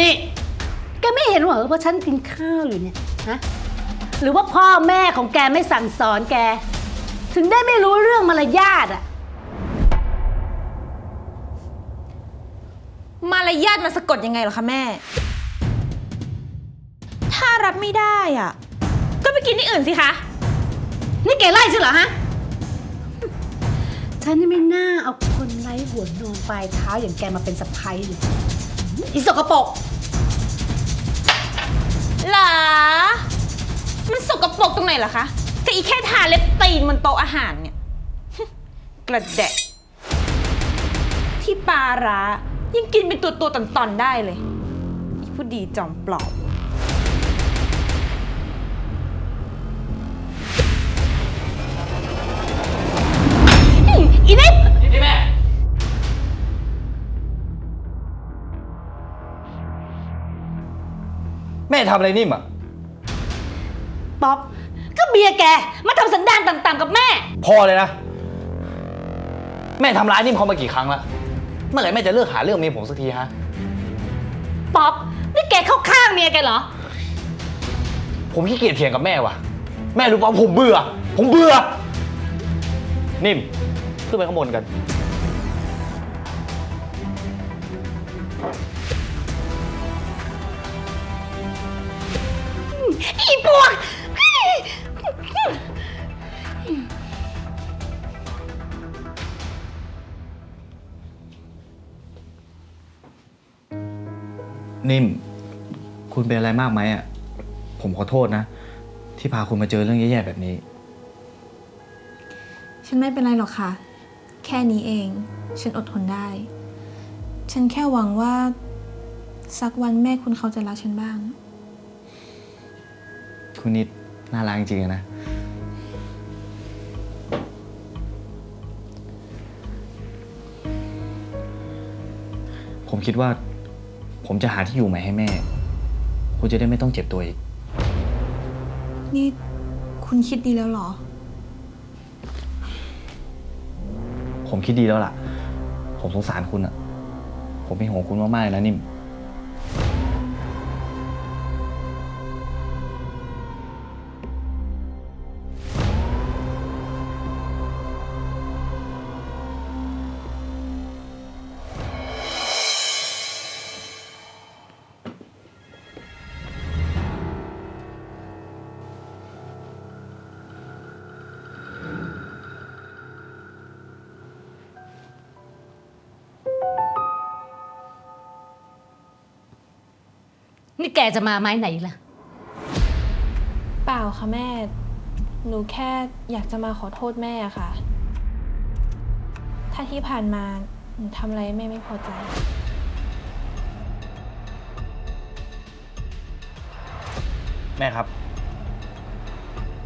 นี่ แกไม่เห็นเหรอว่าฉันกินข้าวอยู่เนี่ยฮะหรือว่าพ่อแม่ของแกไม่สั่งสอนแก ถึงได้ไม่รู้เรื่องมารยาทอะมารยาทมันสะกดยังไงเหรอคะแม่ ถ้ารับไม่ได้อะ ก็ไปกินที่อื่นสิคะ นี่แกไล่ฉันเหรอฮะ ฉันนี่ไม่น่าเอาคนไร้หัวนอนปลายเท้าอย่างแกมาเป็นสะพ้ายเลยอีสกปรกหรอ มันสกปรกตรงไหนเหรอคะก็อีแค่ทาเล็บตีนบนโต๊ะอาหารเนี่ย กระแดะ ที่ปลาร้ายังกินเป็นตัวตัวๆตอนๆได้เลย อีผู้ดีจอมปลอม ทำอะไรนิ่มอะ ป๊อปก็เบียร์แก มาทำสันดานต่ำๆกับแม่ พอเลยนะ แม่ทำร้ายนิ่มเขามากี่ครั้งแล้วเมื่อไหร่แม่จะเลิกหาเรื่องเมียผมสักทีฮะ ป๊อปนี่แกเข้าข้างเมียแกเหรอ ผมขี้เกียจเถียงกับแม่ว่ะ แม่รู้ป่ะผมเบื่อ ผมเบื่อ นิ่มขึ้นไปข้างบนกัน อีปวกนิ่ม คุณเป็นอะไรมากไหมอะ ผมขอโทษนะ ที่พาคุณมาเจอเรื่องแย่ๆแบบนี้ ฉันไม่เป็นไรหรอกค่ะ แค่นี้เอง ฉันอดทนได้ ฉันแค่หวังว่า สักวันแม่คุณเขาจะรักฉันบ้าง คุณนิดน่ารักจริงๆอะนะ ผมคิดว่า ผมจะหาที่อยู่ใหม่ให้แม่ คุณจะได้ไม่ต้องเจ็บตัวอีก นี่คุณคิดดีแล้วเหรอ ผมคิดดีแล้วล่ะ ผมสงสารคุณอะผมเป็นห่วงคุณมากๆเลยนะนิ่ม นี่แกจะมาไม้ไหนล่ะ เปล่าค่ะแม่ หนูแค่อยากจะมาขอโทษแม่อะค่ะ ถ้าที่ผ่านมาหนูทำอะไรให้แม่ไม่พอใจ แม่ครับ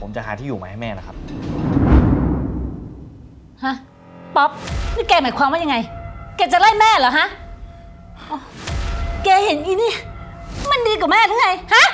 ผมจะหาที่อยู่ใหม่ให้แม่นะครับ ฮะ ป๊อป นี่แกหมายความว่ายังไง แกจะไล่แม่เหรอฮะอ๋อแกเห็นอีนี่ มันดีกว่าแม่หรือไง ฮะ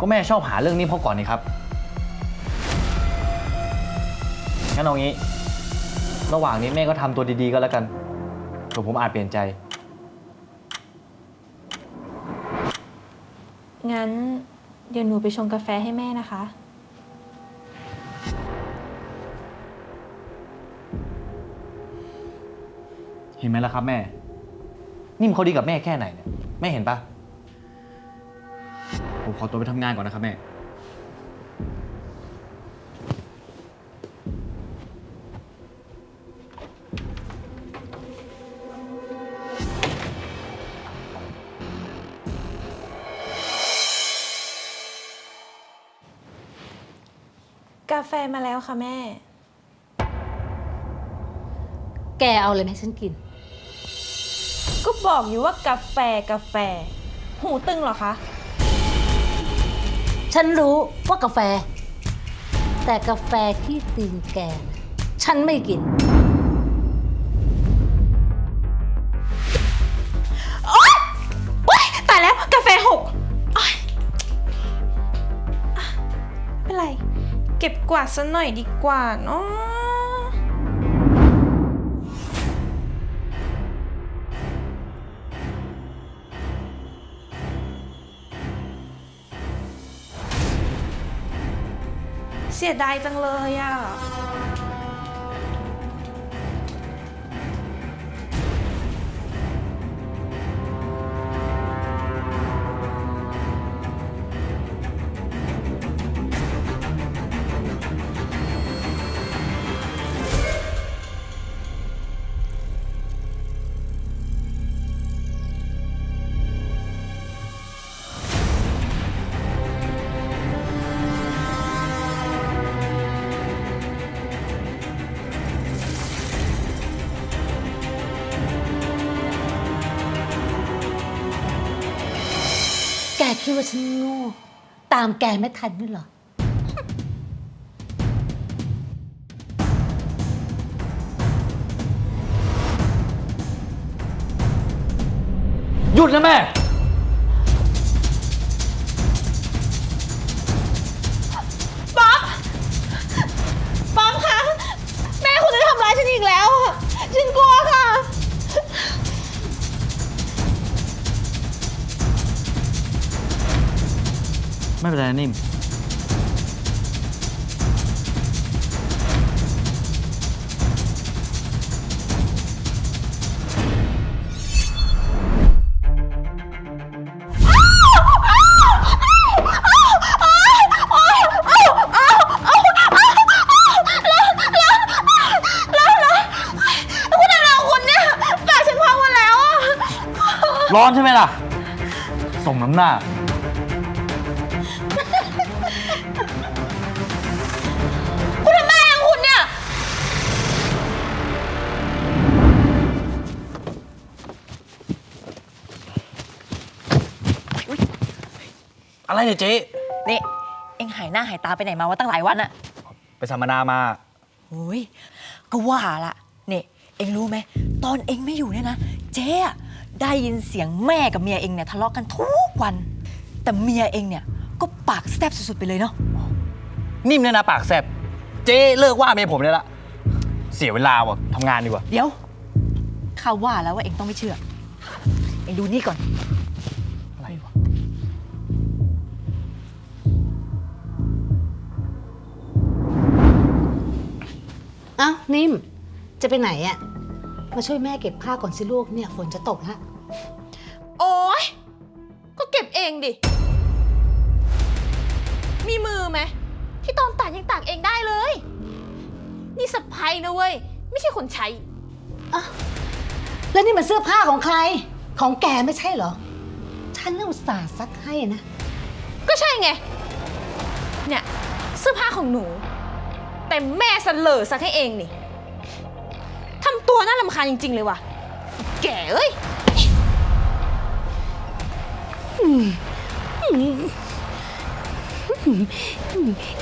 ก็แม่ชอบหาเรื่องนี้เพราะก่อนนี่ครับ งั้นเอางี้ ระหว่างนี้แม่ก็ทำตัวดีๆก็แล้วกันเผื่อผมอาจเปลี่ยนใจ งั้นเดี๋ยวหนูไปชงกาแฟให้แม่นะคะ เห็นไหมล่ะครับแม่ นิ่มเขาดีกับแม่แค่ไหนเนี่ยแม่เห็นปะผมขอตัวไปทำงานก่อนนะครับแม่ กาแฟมาแล้วค่ะแม่ แกเอาเลยไหมฉันกิน ก็บอกอยู่ว่ากาแฟกาแฟ หูตึงเหรอคะ ฉันรู้ว่ากาแฟ แต่กาแฟที่ตีนแกน่ะฉันไม่กิน โอ๊ยโอ๊ยตายแล้วกาแฟหกโอ๊ยอะไม่เป็นไร เก็บกวาดซะหน่อยดีกว่าเนาะ เสียดายจังเลยอะ คิดว่าฉันโง่ ตามแกไม่ทันนี่เหรอ หยุดนะแม่ นไรนะนิ่ม คุณอะไรของคุณเนี่ยปากฉันพังหมดแล้วอะ ร้อนใช่ไหมล่ะ สมน้ำหน้า อะไรเนี่ยเจ๊นี่เอ็งหายหน้าหายตาไปไหนมาวะตั้งหลายวันอะไปสัมมนามาโอ้ยก็ว่าละเนี่ยเอ็งรู้ไหมตอนเอ็งไม่อยู่เนี่ยนะเจ๊อะได้ยินเสียงแม่กับเมียเอ็งเนี่ยทะเลาะกันทุกวัน แต่เมียเอ็งเนี่ยก็ปากแซบสุดๆไปเลยเนาะนิ่มเนี่ยนะปากแซบเจ๊เลิกว่าเมียผมเลยละ เสียเวลาว่ะทำงานดีกว่า เดี๋ยวข้าว่าแล้วว่าเอ็งต้องไม่เชื่อ เอ็งดูนี่ก่อน อ้านิ่ม จะไปไหนอะมาช่วยแม่เก็บผ้าก่อนสิลูกเนี่ยฝนจะตกแล้วโอ๊ยก็เก็บเองดิ มีมือไหมที่ตอนตากยังตากเองได้เลย นี่สะพายนะเว้ย ไม่ใช่คนใช้ แล้วนี่มันเสื้อผ้าของใคร ของแกไม่ใช่เหรอ ฉันน่ะอุตส่าห์ซักให้นะ ก็ใช่ไง เนี่ยเสื้อผ้าของหนู แต่แม่เสลอซักให้เองนี่ทำตัวน่ารำคาญจริง ๆ เลยว่ะ แก่เอ้ย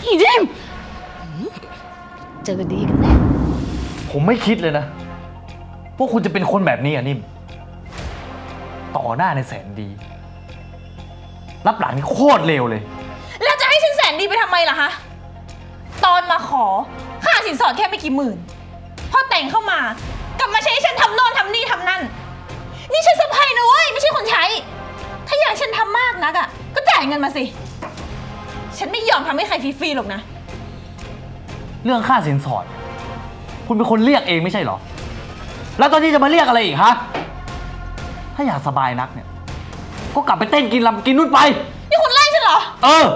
อีเดมเจอดีกันแน่ผมไม่คิดเลยนะว่าคุณจะเป็นคนแบบนี้อะนิ่ม ต่อหน้าในแสนดี รับหลังนี่โคตรเลวเลย แล้วจะให้ฉันแสนดีไปทำไมล่ะคะต อนมาขอ ค่าสินสอดแค่ไม่กี่หมื่น พอแต่งเข้ามากลับมาใช้ให้ฉันทำโน่นทำนี่ทำนั่น นี่ฉันสะพายนะเว้ยไม่ใช่คนใช้ ถ้าอยากฉันทำมากนักอะ ก็จ่ายเงินมาสิ ฉันไม่ยอมทำให้ใครฟรีๆหรอกนะ เรื่องค่าสินสอด คุณเป็นคนเรียกเองไม่ใช่เหรอ แล้วตอนนี้จะมาเรียกอะไรอีกฮะ ถ้าอยากสบายนักเนี่ย ก็กลับไปเต้นกินลำกินนู่นไป นี่คุณไล่ฉันเหรอ เออ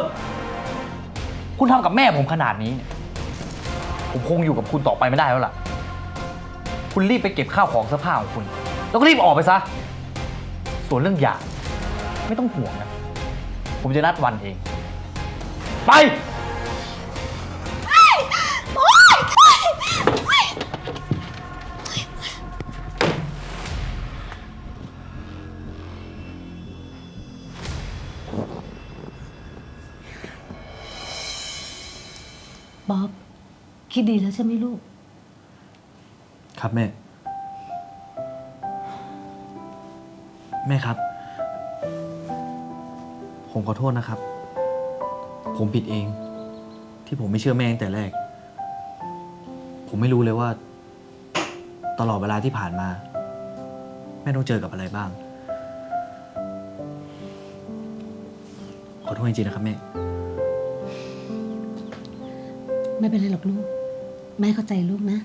คุณทำกับแม่ผมขนาดนี้เนี่ยผมคงอยู่กับคุณต่อไปไม่ได้แล้วล่ะ คุณรีบไปเก็บข้าวของเสื้อผ้าของคุณ แล้วก็รีบออกไปซะ ส่วนเรื่องหย่าไม่ต้องห่วงนะ ผมจะนัดวันเอง ไป คิดดีแล้วใช่ไหมลูก ครับแม่ แม่ครับ ผมขอโทษนะครับ ผมผิดเอง ที่ผมไม่เชื่อแม่ตั้งแต่แรก ผมไม่รู้เลยว่า ตลอดเวลาที่ผ่านมา แม่ต้องเจอกับอะไรบ้าง ขอโทษจริงๆนะครับแม่ ไม่เป็นไรหรอกลูก แม่เข้าใจลูกนะ